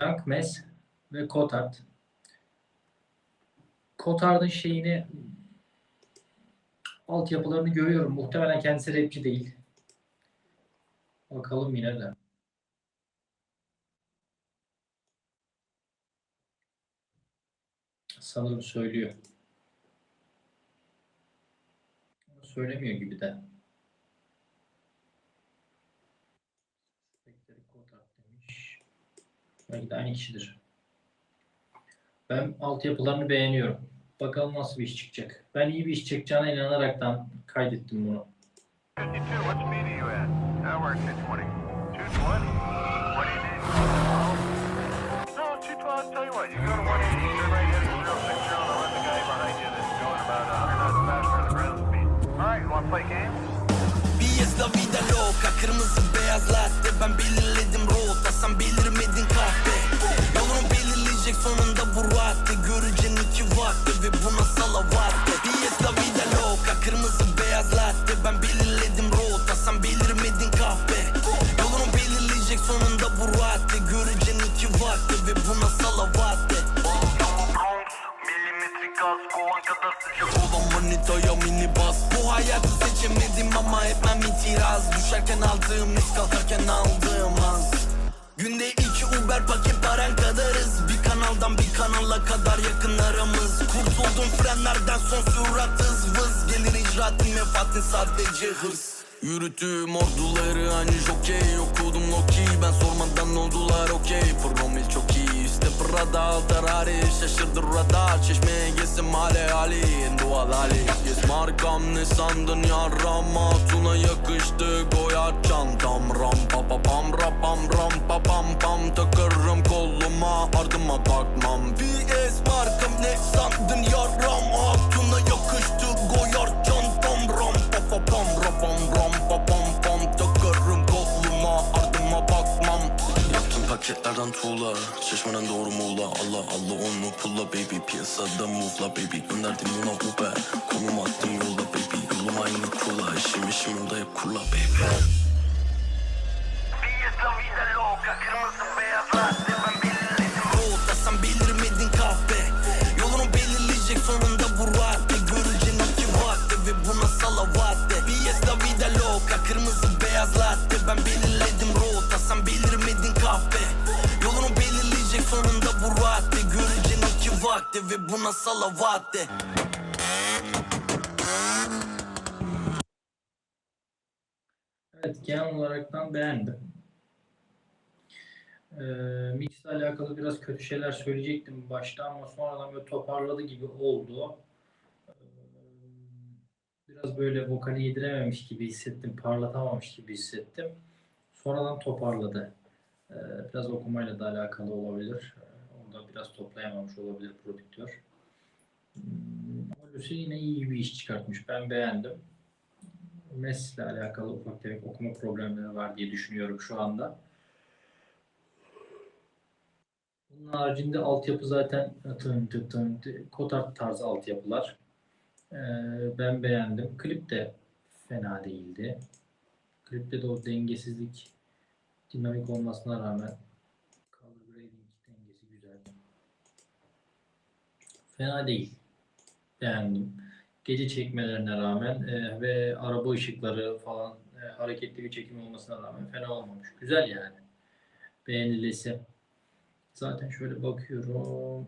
Young Mes ve Kotard. Kotard'ın şeyini altyapılarını görüyorum. Muhtemelen kendisi rapçi değil. Bakalım yine de. Sanırım söylüyor. Söylemiyor gibi de. Belki de aynı kişidir. Ben altyapılarını beğeniyorum. Bakalım nasıl bir iş çıkacak. Ben iyi bir iş çıkacağına inanaraktan kaydettim bunu. 52, what speed are you at? I work 220. 220? What do Olan manitaya mini bas Bu hayatı seçemedim ama etmem itiraz Düşerken aldığım risk kalkarken aldığım az Günde iki Uber paket paran kadarız Bir kanaldan bir kanala kadar yakın aramız Kurtuldum frenlerden son sürat hız vız Gelir icraatin menfaatin sadece hırs Yürüttüğüm orduları hani jokey Okudum Loki. Ben sormadan oldular okey Promil çok iyi. Üstte Prada Altarari Şaşırdı radar. Çeşmeye gezim hale hali En doğal hali. Yes markam ne sandın yarram? Hatuna yakıştı goyar çantam Ram pa pa pam ra pam ram pa pam pam. Takarım koluma ardıma bakmam. BS markam ne sandın yarram paketlerden tuğla Çeşmeden doğru muğla. Allah Allah onu pulla baby Piyasada move'la baby. Gönderdim ona Uber Konum attım yolda baby. Yolum aynı kula İşim işim yolda hep kurla baby. Kırmızı beyaz latte, ben belirledim. Rota sen belirmedin kahve Yolunu belirleyecek sonunda bu rahatte Göreceksin iki vakti ve buna salavatte la vida loca Kırmızı beyaz latte Ben belirledim vakti ve buna salavatte Evet genel olaraktan beğendim. Ee, mix ile alakalı biraz kötü şeyler söyleyecektim başta ama sonradan böyle toparladı gibi oldu. Ee, biraz böyle vokali yedirememiş gibi hissettim, parlatamamış gibi hissettim. Sonradan toparladı. Ee, biraz okumayla da alakalı olabilir. Biraz toplayamamış olabilir prodüktör. Hmm, ama Lucy yine iyi bir iş çıkartmış. Ben beğendim. MES ile alakalı ufak tefek okuma problemleri var diye düşünüyorum şu anda. Bunun haricinde altyapı zaten tın tın tın tı- Kotart tarzı altyapılar. Ee, ben beğendim. Klip de fena değildi. Klipte de o dengesizlik dinamik olmasına rağmen güzel. Fena değil. Beğendim gece çekmelerine rağmen e, ve araba ışıkları falan e, hareketli bir çekim olmasına rağmen fena olmamış. Güzel yani. Beğenilesi. Zaten şöyle bakıyorum.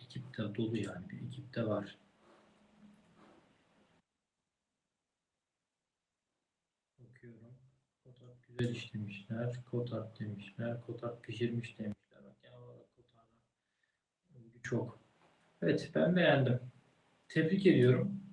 Ekipte dolu yani. Bir ekipte var. Bakıyorum. Kotat güzel işlemişler. Kotat demişler. Kotat pişirmiş demişler. Bak genel olarak Kotat'a övgü çok. Evet ben beğendim. Tebrik ediyorum.